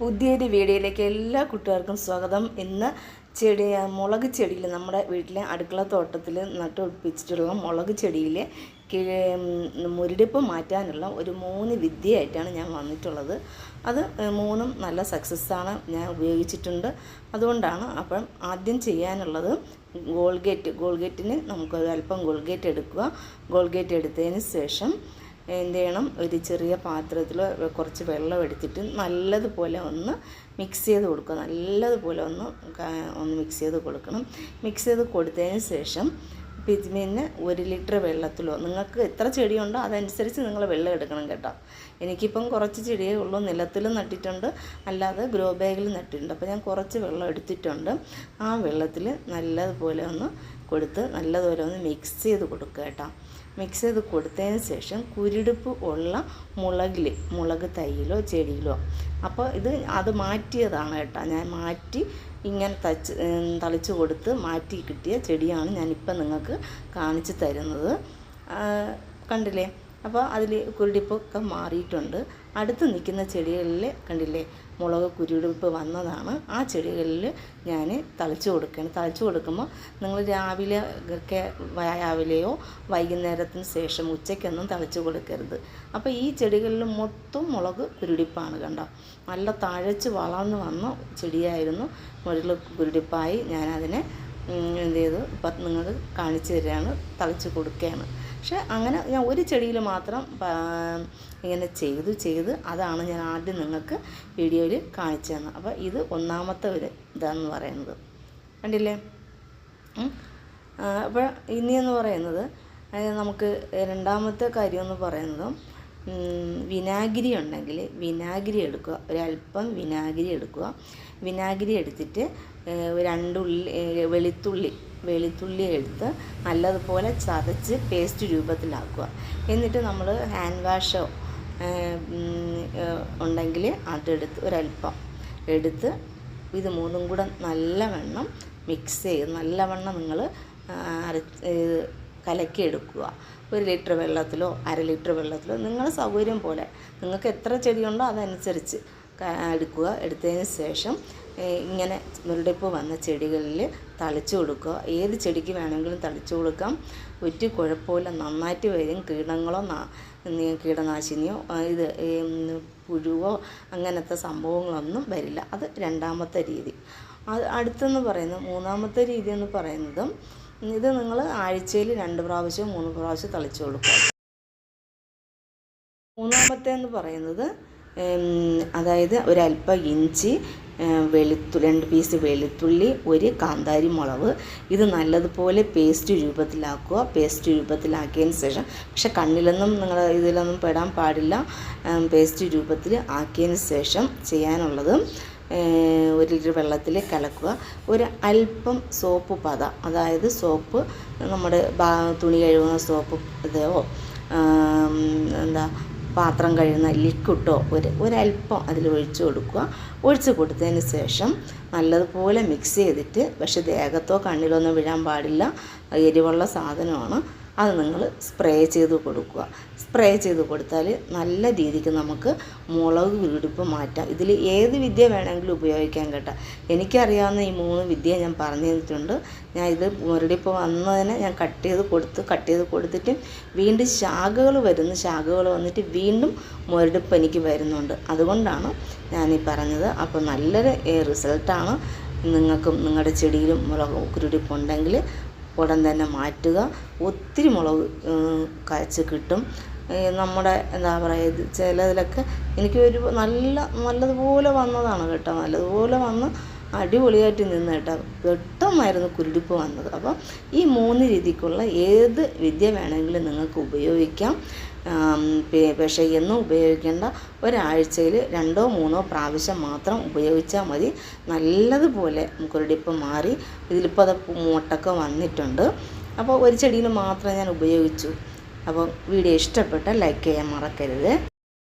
പുതിയൊരു വീഡിയോയിലേക്ക് എല്ലാ കൂട്ടുകാർക്കും സ്വാഗതം. ഇന്ന് ചെടി മുളക് ചെടിയിൽ നമ്മുടെ വീട്ടിലെ അടുക്കള തോട്ടത്തിൽ നട്ടുപിടിപ്പിച്ചിട്ടുള്ള മുളക് ചെടിയിൽ മുരടിപ്പ് മാറ്റാനുള്ള ഒരു മൂന്ന് വിദ്യയായിട്ടാണ് ഞാൻ വന്നിട്ടുള്ളത്. അത് മൂന്നും നല്ല സക്സസ്സാണ് ഞാൻ ഉപയോഗിച്ചിട്ടുണ്ട്. അതുകൊണ്ടാണ് അപ്പം ആദ്യം ചെയ്യാനുള്ളത് ഗോൾഗേറ്റ്. ഗോൾഗേറ്റിന് നമുക്ക് അല്പം ഗോൾഗേറ്റ് എടുക്കുക. ഗോൾഗേറ്റ് എടുത്തതിന് ശേഷം എന്ത് ചെയ്യണം? ഒരു ചെറിയ പാത്രത്തിൽ കുറച്ച് വെള്ളം എടുത്തിട്ട് നല്ലതുപോലെ ഒന്ന് മിക്സ് ചെയ്ത് കൊടുക്കുക. നല്ലതുപോലെ ഒന്ന് ഒന്ന് മിക്സ് ചെയ്ത് കൊടുക്കണം. മിക്സ് ചെയ്ത് കൊടുത്തതിന് ശേഷം പിന്നെ ഒരു ലിറ്റർ വെള്ളത്തിലോ നിങ്ങൾക്ക് എത്ര ചെടിയുണ്ടോ അതനുസരിച്ച് നിങ്ങൾ വെള്ളം എടുക്കണം കേട്ടോ. എനിക്കിപ്പം കുറച്ച് ചെടിയേ ഉള്ളൂ. നിലത്തിലും നട്ടിട്ടുണ്ട്. അല്ലാതെ ഗ്രോ ബാഗിൽ നട്ടിട്ടുണ്ട്. അപ്പോൾ ഞാൻ കുറച്ച് വെള്ളം എടുത്തിട്ടുണ്ട്. ആ വെള്ളത്തിൽ നല്ലതുപോലെ ഒന്ന് കൊടുത്ത് നല്ലതുപോലെ ഒന്ന് മിക്സ് ചെയ്ത് കൊടുക്കുക കേട്ടോ. മിക്സ് ചെയ്ത് കൊടുത്തതിന് ശേഷം കുരുടുപ്പ് ഉള്ള മുളകിൽ മുളക് തൈയിലോ ചെടിയിലോ. അപ്പോൾ ഇത് അത് മാറ്റിയതാണ് കേട്ടോ. ഞാൻ മാറ്റി ഇങ്ങനെ തച്ച് തളിച്ച് കൊടുത്ത് മാറ്റി കിട്ടിയ ചെടിയാണ് ഞാനിപ്പം നിങ്ങൾക്ക് കാണിച്ച് തരുന്നത്. കണ്ടില്ലേ? അപ്പോൾ അതിൽ കുരുടിപ്പൊക്കെ മാറിയിട്ടുണ്ട്. അടുത്ത് നിൽക്കുന്ന ചെടികളിൽ കണ്ടില്ലേ മുളക് കുരുടിപ്പ് വന്നതാണ്. ആ ചെടികളിൽ ഞാൻ തളിച്ചു കൊടുക്കുകയാണ്. തളിച്ചു കൊടുക്കുമ്പോൾ നിങ്ങൾ രാവിലെ ഒക്കെ രാവിലെയോ വൈകുന്നേരത്തിന് ശേഷം ഉച്ചയ്ക്കൊന്നും തളിച്ചു കൊടുക്കരുത്. അപ്പോൾ ഈ ചെടികളിൽ മൊത്തം മുളക് കുരുടിപ്പാണ് കണ്ടോ. നല്ല തഴച്ച് വളർന്ന് വന്ന ചെടിയായിരുന്നു. മുളക് കുരുടിപ്പായി ഞാനതിനെ എന്ത് ചെയ്തു? ഇപ്പം നിങ്ങൾക്ക് കാണിച്ചു തരികയാണ്. തളിച്ച് കൊടുക്കുകയാണ്. പക്ഷെ അങ്ങനെ ഞാൻ ഒരു ചെടിയിൽ മാത്രം ഇങ്ങനെ ചെയ്തു ചെയ്ത് അതാണ് ഞാൻ ആദ്യം നിങ്ങൾക്ക് വീഡിയോയിൽ കാണിച്ചു തന്നത്. അപ്പോൾ ഇത് ഒന്നാമത്തെ ഒരു ഇതാണെന്ന് പറയുന്നത്. കണ്ടില്ലേ? അപ്പോൾ ഇനി ഇനിയെന്ന് പറയുന്നത് നമുക്ക് രണ്ടാമത്തെ കാര്യം എന്ന് പറയുന്നത് വിനാഗിരി ഉണ്ടെങ്കിൽ വിനാഗിരി എടുക്കുക. ഒരല്പം വിനാഗിരി എടുക്കുക. വിനാഗിരി എടുത്തിട്ട് രണ്ടുള്ളി വെളുത്തുള്ളി വെളുത്തുള്ളി എടുത്ത് നല്ലതുപോലെ ചതച്ച് പേസ്റ്റ് രൂപത്തിലാക്കുക. എന്നിട്ട് നമ്മൾ ഹാൻഡ് വാഷോ ഉണ്ടെങ്കിൽ അതെടുത്ത് ഒരല്പം എടുത്ത് ഇത് മൂന്നും കൂടെ നല്ലവണ്ണം മിക്സ് ചെയ്ത് നല്ലവണ്ണം നിങ്ങൾ അരച്ച് കലക്കിയെടുക്കുക ഒരു ലിറ്റർ വെള്ളത്തിലോ അര ലിറ്റർ വെള്ളത്തിലോ നിങ്ങളുടെ സൗകര്യം പോലെ. നിങ്ങൾക്ക് എത്ര ചെടിയുണ്ടോ അതനുസരിച്ച് എടുക്കുക. എടുത്തതിന് ശേഷം ഇങ്ങനെ മുരടിപ്പ് വന്ന ചെടികളിൽ തളിച്ചു കൊടുക്കുക. ഏത് ചെടിക്ക് വേണമെങ്കിലും തളിച്ചു കൊടുക്കാം. ഒറ്റ കുഴപ്പമില്ല. നന്നായിട്ട് വരും. കീടങ്ങളോ കീടനാശിനിയോ ഇത് പുഴുവോ അങ്ങനത്തെ സംഭവങ്ങളൊന്നും വരില്ല. അത് രണ്ടാമത്തെ രീതി. അത് അടുത്തെന്ന് പറയുന്നത് മൂന്നാമത്തെ രീതി എന്ന് പറയുന്നത് ഇത് നിങ്ങൾ ആഴ്ചയിൽ രണ്ട് പ്രാവശ്യം മൂന്ന് പ്രാവശ്യം തളിച്ചു കൊടുക്കുക. മൂന്നാമത്തെ എന്ന് പറയുന്നത് അതായത് ഒരല്പം ഇഞ്ചി വെളുത്തു രണ്ട് പീസ് വെളുത്തുള്ളി ഒരു കാന്താരി മുളക്. ഇത് നല്ലതുപോലെ പേസ്റ്റ് രൂപത്തിലാക്കുക. പേസ്റ്റ് രൂപത്തിലാക്കിയതിന് ശേഷം പക്ഷെ കണ്ണിലൊന്നും നിങ്ങൾ ഇതിലൊന്നും പെടാൻ പാടില്ല. പേസ്റ്റ് രൂപത്തിൽ ആക്കിയതിന് ശേഷം ചെയ്യാനുള്ളത് ഒരു ലിറ്റർ വെള്ളത്തിൽ കലക്കുക. ഒരു അല്പം സോപ്പ് പത അതായത് സോപ്പ് നമ്മുടെ തുണി കഴുകുന്ന സോപ്പ് ഇതോ എന്താ പാത്രം കഴുകുന്ന ലിക്വിഡോ ഒരു ഒരല്പം അതിൽ ഒഴിച്ചു കൊടുക്കുക. ഒഴിച്ചു കൊടുത്തതിന് ശേഷം നല്ലതുപോലെ മിക്സ് ചെയ്തിട്ട് പക്ഷേ ദേഹത്തോ കണ്ണിലോ ഒന്നും വീഴാൻ പാടില്ല. എരിവുള്ള സാധനമാണ്. അത് നിങ്ങൾ സ്പ്രേ ചെയ്ത് കൊടുക്കുക. സ്പ്രേ ചെയ്ത് കൊടുത്താൽ നല്ല രീതിക്ക് നമുക്ക് മുളക് വീടിപ്പ് മാറ്റാം. ഇതിൽ ഏത് വിദ്യ വേണമെങ്കിലും ഉപയോഗിക്കാൻ കേട്ടോ. എനിക്കറിയാവുന്ന ഈ മൂന്ന് വിദ്യ ഞാൻ പറഞ്ഞു തന്നിട്ടുണ്ട്. ഞാൻ ഇത് മുരടിപ്പ് വന്നതിനെ ഞാൻ കട്ട് ചെയ്ത് കൊടുത്ത് കട്ട് ചെയ്ത് കൊടുത്തിട്ട് വീണ്ടും ശാഖകൾ വരുന്നു ശാഖകൾ വന്നിട്ട് വീണ്ടും മുരടിപ്പ് എനിക്ക് വരുന്നുണ്ട്. അതുകൊണ്ടാണ് ഞാൻ ഈ പറഞ്ഞത്. അപ്പോൾ നല്ലൊരു റിസൾട്ടാണ് നിങ്ങൾക്കും നിങ്ങളുടെ ചെടിയിലും മുളക് കുരുടിപ്പുണ്ടെങ്കിൽ ഉടൻ തന്നെ മാറ്റുക. ഒത്തിരി മുളക് കാച്ച് കിട്ടും. നമ്മുടെ എന്താ പറയുക ചിലതിലൊക്കെ എനിക്ക് ഒരു നല്ല നല്ലതുപോലെ വന്നതാണ് കേട്ടോ. നല്ലതുപോലെ വന്ന് അടിപൊളിയായിട്ട് നിന്ന് കേട്ടോ. പെട്ടെന്നായിരുന്നു കുരുടിപ്പ് വന്നത്. അപ്പം ഈ മൂന്ന് രീതിക്കുള്ള ഏത് വിദ്യ വേണമെങ്കിലും നിങ്ങൾക്ക് ഉപയോഗിക്കാം. പക്ഷേ എന്നും ഉപയോഗിക്കേണ്ട ഒരാഴ്ചയിൽ രണ്ടോ മൂന്നോ പ്രാവശ്യം മാത്രം ഉപയോഗിച്ചാൽ മതി. നല്ലതുപോലെ കുരുടിപ്പ് മാറി. ഇതിലിപ്പോൾ അത് മുട്ടൊക്കെ വന്നിട്ടുണ്ട്. അപ്പോൾ ഒരു ചെടിയിൽ മാത്രം ഞാൻ ഉപയോഗിച്ചു. അപ്പോൾ വീഡിയോ ഇഷ്ടപ്പെട്ട ലൈക്ക് ചെയ്യാൻ മറക്കരുത്.